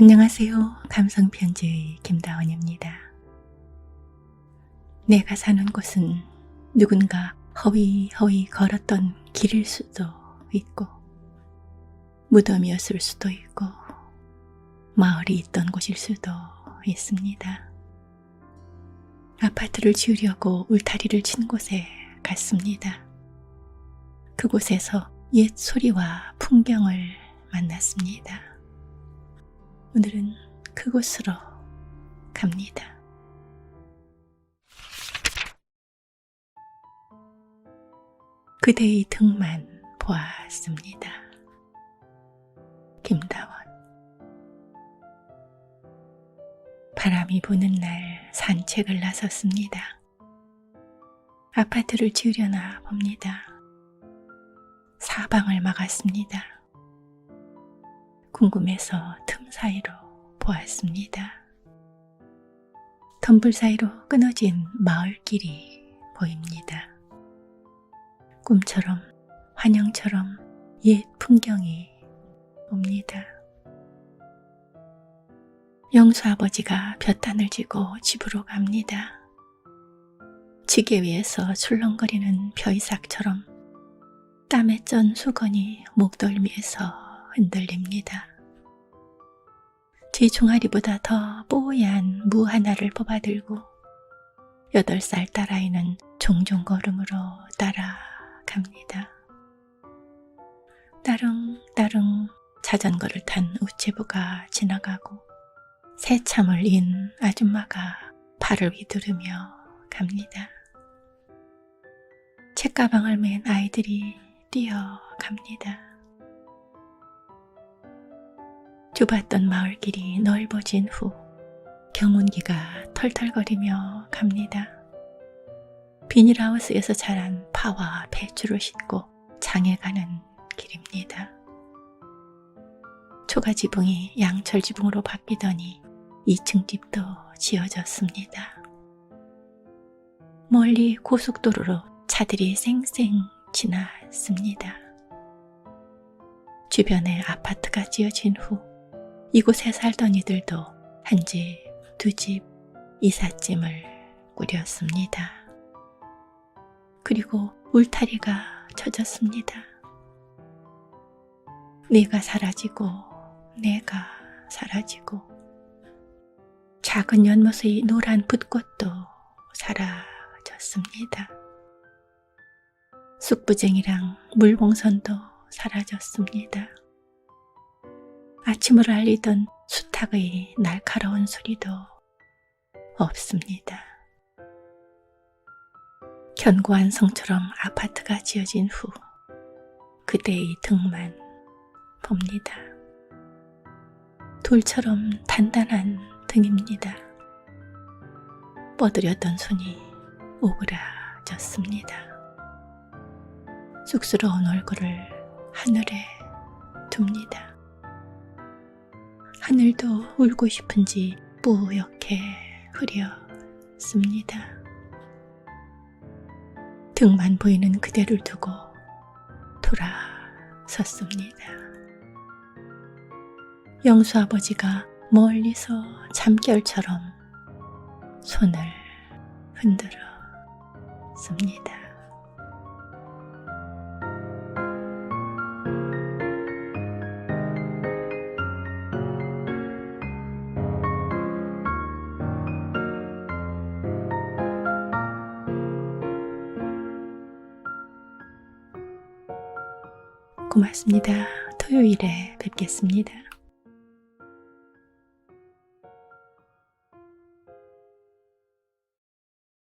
안녕하세요. 감성편지의 김다원입니다. 내가 사는 곳은 누군가 허위허위 걸었던 길일 수도 있고, 무덤이었을 수도 있고, 마을이 있던 곳일 수도 있습니다. 아파트를 지으려고 울타리를 친 곳에 갔습니다. 그곳에서 옛 소리와 풍경을 만났습니다. 오늘은 그곳으로 갑니다. 그대의 등만 보았습니다. 김다원 바람이 부는 날 산책을 나섰습니다. 아파트를 지으려나 봅니다. 사방을 막았습니다. 궁금해서 틈 사이로 보았습니다. 덤불 사이로 끊어진 마을길이 보입니다. 꿈처럼 환영처럼 옛 풍경이 옵니다. 영수 아버지가 볕단을 쥐고 집으로 갑니다. 지게 위에서 출렁거리는 벼이삭처럼 땀에 쩐 수건이 목덜미에서 흔들립니다. 제 종아리보다 더 뽀얀 무 하나를 뽑아들고 여덟 살 딸아이는 종종 걸음으로 따라갑니다. 따릉따릉 자전거를 탄 우체부가 지나가고 새참을 인 아줌마가 발을 휘두르며 갑니다. 책가방을 맨 아이들이 뛰어갑니다. 좁았던 마을길이 넓어진 후 경운기가 털털거리며 갑니다. 비닐하우스에서 자란 파와 배추를 싣고 장에 가는 길입니다. 초가 지붕이 양철 지붕으로 바뀌더니 2층 집도 지어졌습니다. 멀리 고속도로로 차들이 쌩쌩 지났습니다. 주변에 아파트가 지어진 후 이곳에 살던 이들도 한 집, 두 집 이삿짐을 꾸렸습니다. 그리고 울타리가 쳐졌습니다. 내가 사라지고 내가 사라지고 작은 연못의 노란 붓꽃도 사라졌습니다. 쑥부쟁이랑 물봉선도 사라졌습니다. 아침을 알리던 수탉의 날카로운 소리도 없습니다. 견고한 성처럼 아파트가 지어진 후 그대의 등만 봅니다. 돌처럼 단단한 등입니다. 뻗으렸던 손이 오그라졌습니다. 쑥스러운 얼굴을 하늘에 둡니다. 하늘도 울고 싶은지 뿌옇게 흐렸습니다. 등만 보이는 그대를 두고 돌아섰습니다. 영수 아버지가 멀리서 잠결처럼 손을 흔들어 씁니다. 고맙습니다. 토요일에 뵙겠습니다.